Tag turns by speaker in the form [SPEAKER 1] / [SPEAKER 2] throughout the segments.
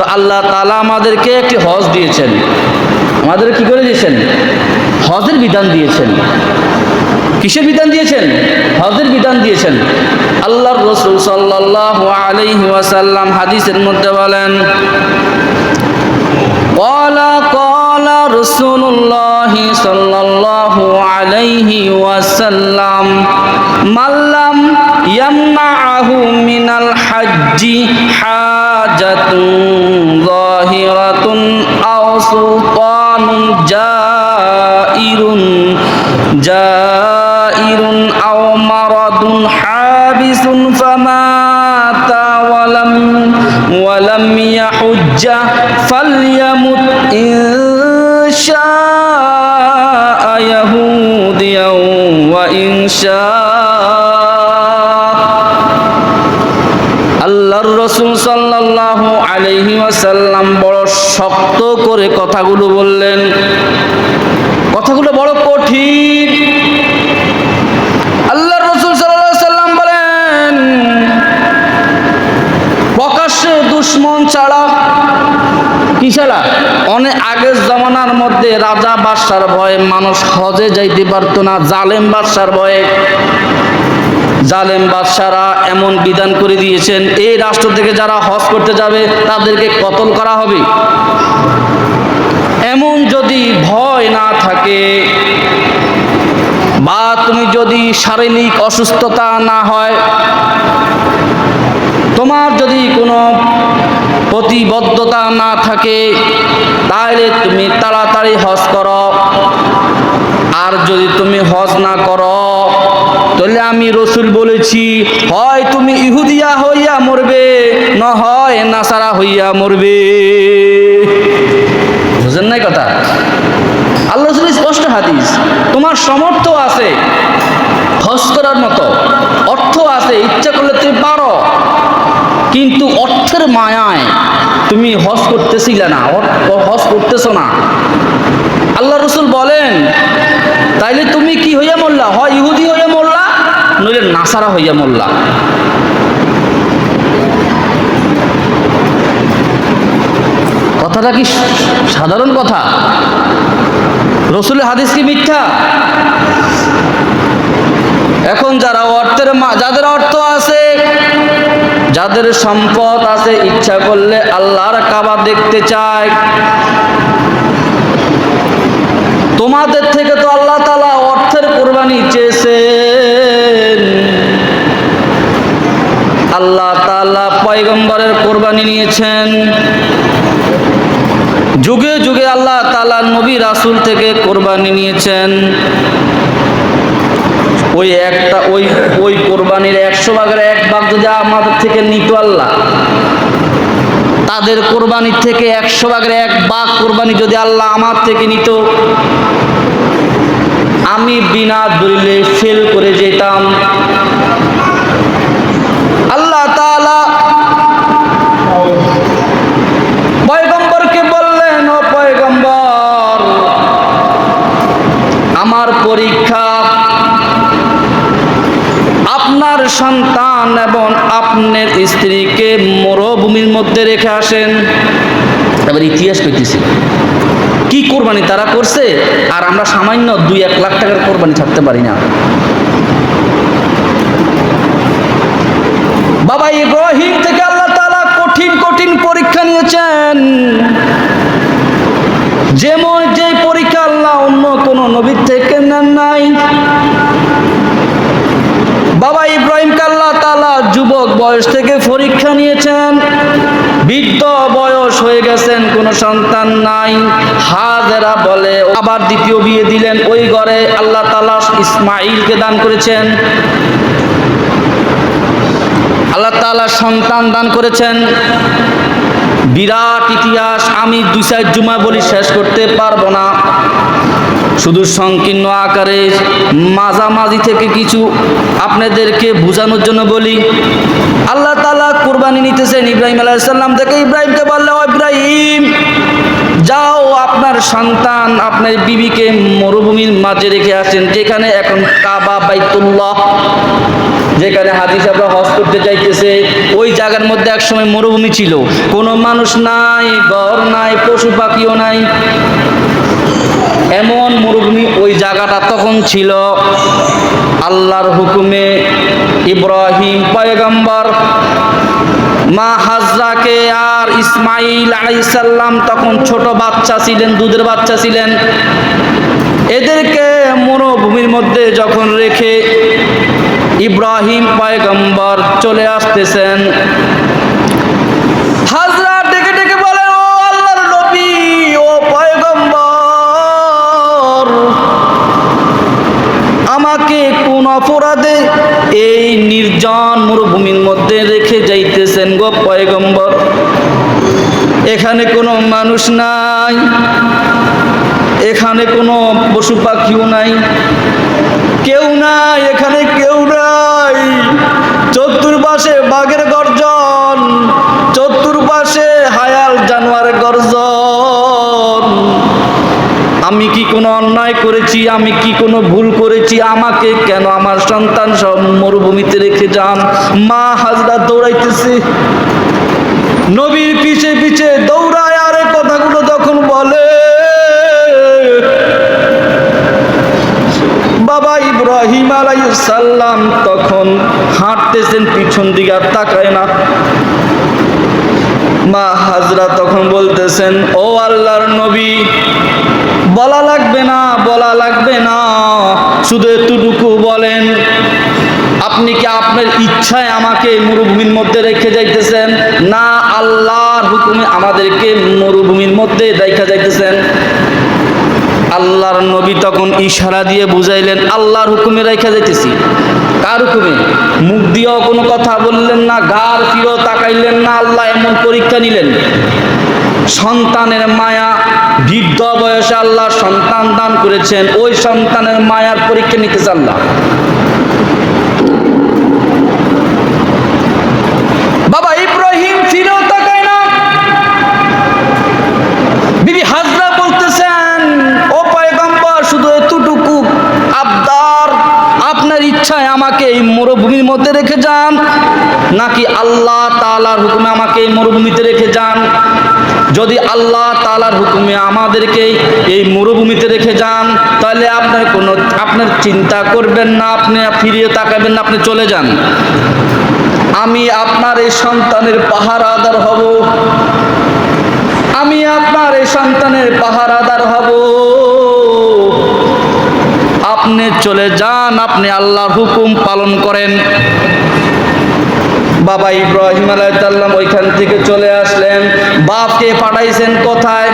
[SPEAKER 1] তো আল্লাহ তালা আমাদেরকে একটি হজ দিয়েছেন। আমাদের কি করে দিয়েছেন? হজের বিধান দিয়েছেন। কিসের বিধান দিয়েছেন? হজের বিধান দিয়েছেন। আল্লাহ রসুল সাল্লাহ আলহি ওয়াসাল্লাম হাদিসের মধ্যে বলেন কলা কলা রসুল্লাহি সাল্লাহ عليه وسلم. من لم يمنعه من الحج حاجة ظاهرة أو سلطان جائر جائر أو مرض حابس فمات ولم ولم يحج وإن شاء আল্লাহর রসুল সাল্লাল্লাহু আলাইহি ওয়াসাল্লাম বড় শক্ত করে কথাগুলো বললেন আগের জমানার মধ্যে রাজা বাদশার ভয়ে মানুষ হজে যাইতে পারতো না, জালেম বাদশার ভয়ে। জালেম বাদশারা এমন বিধান করে দিয়েছেন, এই রাষ্ট্র থেকে যারা হজ করতে যাবে তাদেরকে কতল করা হবে? এমন যদি ভয় না থাকে বা তুমি যদি শারীরিক অসুস্থতা না হয়, তোমার যদি কোনো প্রতিবদ্ধতা না থাকে, তাহলে তুমি তাড়াতাড়ি হজ করো। আর যদি তুমি হজ না করো, তাহলে আমি রসুল বলেছি, হয় তুমি ইহুদিয়া হইয়া মরবে, না হয় নাসারা হইয়া মরবে। বুঝেন নাই কথা? আল্লাহ রসুল স্পষ্ট হাদিস, তোমার সমর্থ আছে হজ করার মতো, অর্থ আছে, ইচ্ছা কিন্তু অর্থের মায়ায় তুমি হজ করতেছিলে না হজ করতেছো না। আল্লাহ রসুল বলেন, তাইলে তুমি কি হইয়া মরলা? হয় ইহুদি হইয়া মরলা, নইলে নাসারা হইয়া মরলা? কথাটা কি সাধারণ কথা? রসুলের হাদিস কি মিথ্যা? এখন যারা অর্থের যাদের অর্থ আছে যাদের সম্পদ আছে, ইচ্ছা করলে আল্লাহর কাবা দেখতে চায়। তোমাদের থেকে তো আল্লাহ তালা অর্থের কোরবানি চেয়েছেন। আল্লাহ তালা পয়গম্বরের কোরবানি নিয়েছেন। যুগে যুগে আল্লাহ তালা নবী রাসুল থেকে কোরবানি নিয়েছেন। ওই একটা, ওই ওই কোরবানির একশো ভাগের এক ভাগ যদি আমাদের থেকে নিত আল্লাহ, তাদের কোরবানির থেকে একশো ভাগের এক ভাগ কোরবানি যদি আল্লাহ আমার থেকে নিত, আমি বিনা দলিলে ফেল করে যেতাম। আপনার সন্তান এবং আপনার স্ত্রীকে মরুভূমির মধ্যে রেখে আসেন। এবার ইতিহাস পেতেছি কি কোরবানি তারা করছে? আর আমরা সামান্য দুই এক লাখ টাকার কোরবানি ছাড়তে পারি না। বাবা ইব্রাহিম থেকে আল্লাহ তাআলা কঠিন কঠিন পরীক্ষা নিয়েছেন। যেমন যে পরীক্ষা আল্লাহ অন্য কোন নবীর থেকে নেন নাই বাবা ইব্রাহিম আল্লাহ তালা যুবক বয়স থেকে পরীক্ষা নিয়েছেন। বৃদ্ধ বয়স হয়ে গেছেন, কোনো সন্তান নাই। হাজেরা বলে, আবার দ্বিতীয় বিয়ে দিলেন ওই ঘরে। আল্লাহ তাআলা ইসমাইলকে দান করেছেন। আল্লাহ তাআলা সন্তান দান করেছেন। বিরাট ইতিহাস, আমি দুই চার জুমা বলি শেষ করতে পারব না। শুধু সংকীর্ণ আকারে মাঝামাঝি থেকে কিছু আপনাদেরকে বোঝানোর জন্য বলি। আল্লাহ তালা কোরবানি নিতেছেন ইব্রাহিম আলাইসাল্লাম থেকে ইব্রাহিমকে বললে ইব্রাহিম, যাও আপনার সন্তান, আপনার বিবিকে মরুভূমির মাঝে রেখে আসেন, যেখানে এখন কাবা, বাইতুল্লাহ। যেখানে হাজি সাহেবরা হজ করতে যাইতেছে, ওই জায়গার মধ্যে একসময় মরুভূমি ছিল। কোনো মানুষ নাই, ঘর নাই, পশু পাখিও নাই। এমন মরুভূমি ওই জায়গাটা তখন ছিল। আল্লাহর হুকুমে ইব্রাহিম পয়গম্বর, মা হাজরাকে আর ইসমাইল আলাইসাল্লাম তখন ছোট বাচ্চা ছিলেন, দুধের বাচ্চা ছিলেন। এদেরকে মরুভূমির মধ্যে যখন রেখে ইব্রাহিম পয়গম্বর চলে আসতেছেন। হাজরা ডেকে ডেকে বলে আমাকে কোন অপরাধে এই নির্জন মরুভূমির মধ্যে রেখে যাইতেছেন গো এখানে কোনো মানুষ নাই, এখানে কোনো পশু পাখিও নাই, কেউ নাই, এখানে কেউ নাই। চতুর্পাশে বাঘের গর্জন, চতুর্পাশে হায়াল জানোয়ারের গর্জন। আমি কি কোনো অন্যায় করেছি? আমি কি কোনো ভুল করেছি? আমাকে কেন আমার সন্তান সব মরুভূমিতে রেখে যান? মা হাজরা দৌড়াইতেছে। নবীর পিছে পিছে দৌড়ায় ইব্রাহিম আলাইসাল্লাম তখন হাঁটতেছেন পিছন দিকে আর তাকায় না। মা হাজরা তখন বলতেছেন, ও আল্লাহর নবী, বলা লাগবে না, বলা লাগবে না। শুধু এতটুকু বলেন, আপনি কি আপনার ইচ্ছায় আমাকে মরুভূমির মধ্যে রেখে যাইতেছেন? না, আল্লাহর হুকুমে আমাদেরকে মরুভূমির মধ্যে দেখা যাইতেছেন। আল্লাহর নবী তখন ইশারা দিয়ে বুঝাইলেন, আল্লাহর হুকুমে রেখে যাইতেছি। কার হুকুমে? মুখ দিয়েও কোনো কথা বললেন না গার ফিরেও তাকাইলেন না, আল্লাহ এমন পরীক্ষা নিলেন। সন্তানের মায়া, বৃদ্ধ বয়সে আল্লাহ সন্তান দান করেছেন, ওই সন্তানের মায়ার পরীক্ষা নিতেছে আল্লাহ বাবা ইব্রাহিম ফিরেও তাকায় না বিবি হাজরা বলতেছেন ও পয়গম্বর শুধু এতটুকু আবদার আপনার ইচ্ছায় আমাকে এই মরুভূমির মধ্যে রেখে যান। নাকি আল্লাহ তালার হুকুমে আমাকে এই মরুভূমিতে রেখে যান? যদি আল্লাহ তালার হুকুমে আমাদেরকে এই মরুভূমিতে রেখে যান, তাহলে আপনার কোনো, আপনার চিন্তা করবেন না, আপনি ফিরিয়ে তাকাবেন না, আপনি চলে যান। আমি আপনার এই সন্তানের পাহারাদার হব। আমি আপনার এই সন্তানের পাহারাদার হব। আপনি চলে যান, আপনি আল্লাহর হুকুম পালন করেন। বাবা ইব্রাহিম আলাইসাল্লাম ওইখান থেকে চলে আসলেন। বাপকে পাঠাইছেন কোথায়?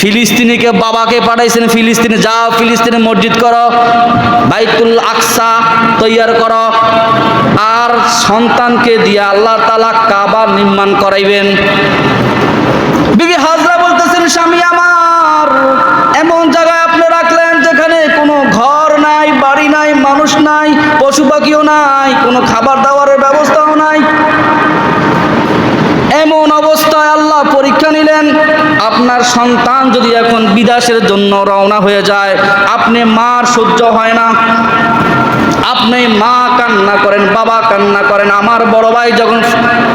[SPEAKER 1] ফিলিস্তিনিকে বাবাকে পাঠাইছেন ফিলিস্তিনে। যাও ফিলিস্তিনে মসজিদ করো, বাইতুল আকসা তৈয়ার করো। আর সন্তানকে দিয়ে আল্লাহ তালা কাবা নির্মাণ করাইবেন। বিবি হাজরা পশু পাখিও নাই, কোনো খাবার দাবারের ব্যবস্থাও নাই। এমন অবস্থায় আল্লাহ পরীক্ষা নিলেন, আপনার সন্তান যদি এখন বিদেশের জন্য রওনা হয়ে যায়, আপনি মার সহ্য হয় না। আপনি মা কান্না করেন, বাবা কান্না করেন। আমার বড় ভাই যখন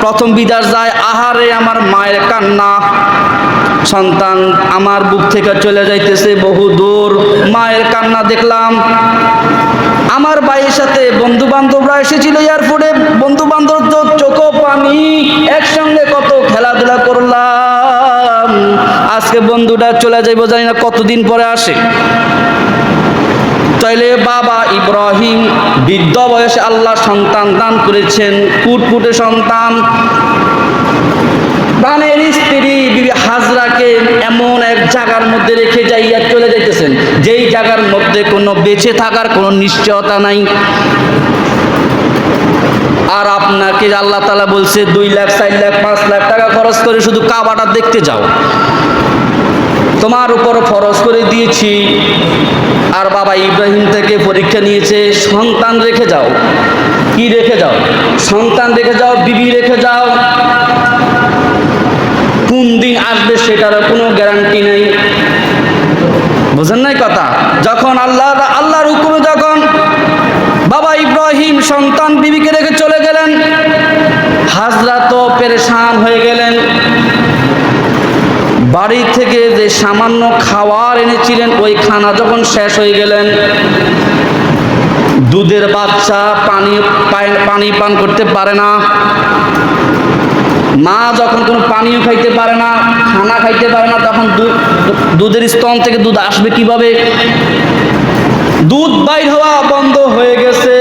[SPEAKER 1] প্রথম বিদেশ যায়, আহারে আমার মায়ের কান্না। সন্তান আমার বুক থেকে চলে যাইতেছে, বহু দূর। মায়ের কান্না দেখলাম। আমার ভাইয়ের সাথে বন্ধু বান্ধবরা এসেছিল এয়ারপোর্টে। বন্ধু বান্ধব তো চোখো পানি, একসঙ্গে কত খেলাধুলা করলাম। আজকে বন্ধুটা চলে যাইব, জানি না কতদিন পরে আসে। তাইলে বাবা ইব্রাহিম বৃদ্ধ বয়সে আল্লাহ সন্তান দান করেছেন, কুটকুটে সন্তান। প্রাণের স্ত্রী হাজরাকে এমন এক জায়গার মধ্যে রেখে যেই জায়গার মধ্যে কোনো বেঁচে থাকার কোনো নিশ্চয়তা নাই। আর আপনাকে আল্লাহ তালা বলছে, দুই লাখ, চার লাখ, পাঁচ লাখ টাকা খরচ করে শুধু কাবাটা দেখতে যাও। তোমার উপর ফরজ করে দিয়েছি। আর বাবা ইব্রাহিম থেকে পরীক্ষা নিয়েছে, সন্তান রেখে যাও। কি রেখে যাও? সন্তান রেখে যাও, বিবি রেখে যাও। কোন দিন আসবে সেটার কোনো গ্যারান্টি নেই। বুঝেন নাই কথা? যখন আল্লাহ আল্লাহর হুকুমে যখন বাবা ইব্রাহিম সন্তান বিবিকে রেখে চলে গেলেন হাজরা তো পেরেশান হয়ে গেলেন। বাড়ি থেকে যে সামান্য খাওয়ার এনেছিলেন ওই খানা যখন শেষ হয়ে গেলেন, দুধের বাচ্চা পানি পানি পান করতে পারে না। মা যখন কোনো পানীয় খাইতে পারে না খানা খাইতে পারে না, তখন দুধের স্তন থেকে দুধ আসবে কীভাবে? দুধ বাইর হওয়া বন্ধ হয়ে গেছে।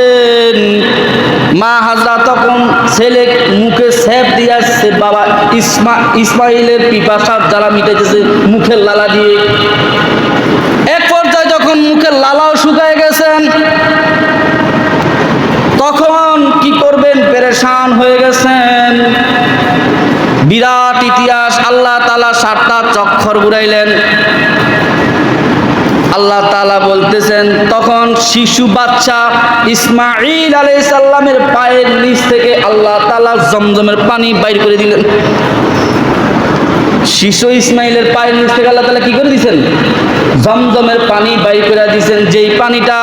[SPEAKER 1] মা হাজরা তখন ছেলে মুখে স্যাপ দিয়ে আসছে, বাবা ইসমা, ইসমাইলের পিপাসা যারা মিটাইতেছে মুখের লালা দিয়ে। এক পর্যায়ে যখন মুখের লালাও শুকায় গেছেন, তখন কি করবেন? পেরেশান হয়ে গেছেন। বিরাট ইতিহাস, আল্লাহ তালা সাতটা চক্ষর ঘুরাইলেন আল্লাহ তালা বলতেছেন, তখন শিশু বাচ্চা ইসমাইল আলাই সাল্লামের পায়ের নিচ থেকে আল্লাহ তালা জমজমের পানি বাইর করে দিলেন। শিশু ইসমাইলের পায়ের নিচ থেকে আল্লাহ তালা কি করে দিয়েছেন জমজমের পানি বাইর করে দিয়েছেন যেই পানিটা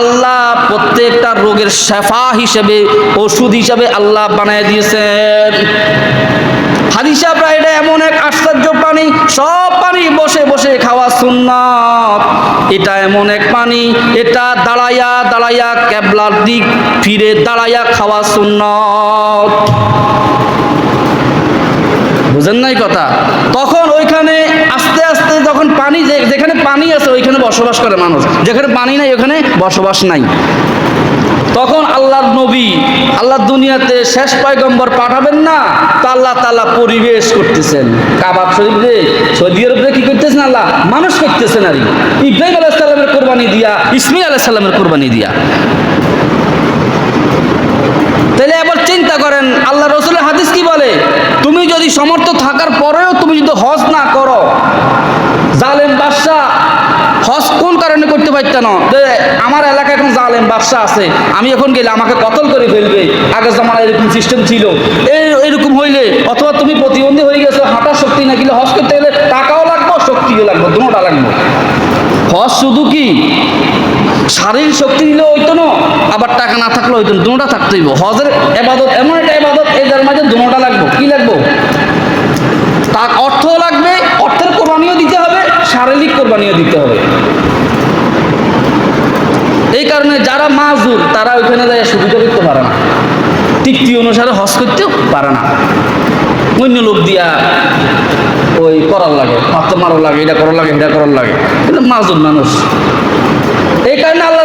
[SPEAKER 1] আল্লাহ প্রত্যেকটা রোগের শেফা হিসেবে, ওষুধ হিসেবে আল্লাহ বানায় দিয়েছেন। হাদিসা প্রায় এটা এমন এক আশ্চর্য পানি সব পানি বসে বসে খাওয়া সুন্নাত। এটা এমন এক পানি এটা দাঁড়াইয়া দাঁড়াইয়া ক্যাবলার দিক ফিরে দাঁড়াইয়া খাওয়া সুন্নত। বুঝেন নাই কথা? তখন ওইখানে আস্তে আস্তে যখন পানি যেখানে পানি আছে, ওইখানে বসবাস করে মানুষ। যেখানে পানি নাই, ওখানে বসবাস নাই। তখন আল্লাহর নবী আল্লাহ দুনিয়াতে শেষ পয়গম্বর পাঠাবেন না, তা আল্লাহ তালা পরিবেশ করতেছেন। কাবাব শরীফ রে সৌদি আরবে কি করতেছেন আল্লাহ? মানুষ করতেছেন আর। ইব্রাহিম আলাহ সাল্লামের কোরবানি দিয়া, ইসমাইল আলাহ সাল্লামের কোরবানি দিয়া। তাহলে এবার চিন্তা করেন আল্লাহ রসুলের হাদিস কি বলে? তুমি যদি সমর্থ থাকার পরেও তুমি যদি হজ না করো জালেম বাদশাহ হজ কোন কারণে করতে পারতেন যে আমার এলাকায় এখন জালেম বাদশাহ আছে। আমি এখন গেলে আমাকে কতল করে ফেলবে? আগে জমানা এরকম সিস্টেম ছিল। এই এরকম হইলে, অথবা তুমি প্রতিবন্ধী হয়ে গেছো, হাঁটার শক্তি না, গেলে হজ করতে গেলে টাকাও লাগবে, শক্তিও লাগবে দুটোটা লাগবে। হজ শুধু কি? শারীরিক শক্তি দিলে হইতো না, আবার টাকা না থাকলে হইতো না, দুটা থাকতে হইব। হজের এবাদত, এমন একটা এবাদত, এই যার মাঝে দুটা লাগবে। কি লাগবে? তার অর্থ লাগবে, অর্থের কোরবানিও দিতে হবে, শারীরিক কোরবানিও দিতে হবে। এই কারণে যারা মাজুর, তারা ওইখানে যায় সুবিধা করতে পারে না। তৃপ্তি অনুসারে হজ করতেও পারে না। অন্য লোক দিয়া ওই করার লাগে পাত্র মারার লাগে, এটা করার লাগে এটা করার লাগে। এটা মাজুর মানুষ। এই কারণে আল্লাহ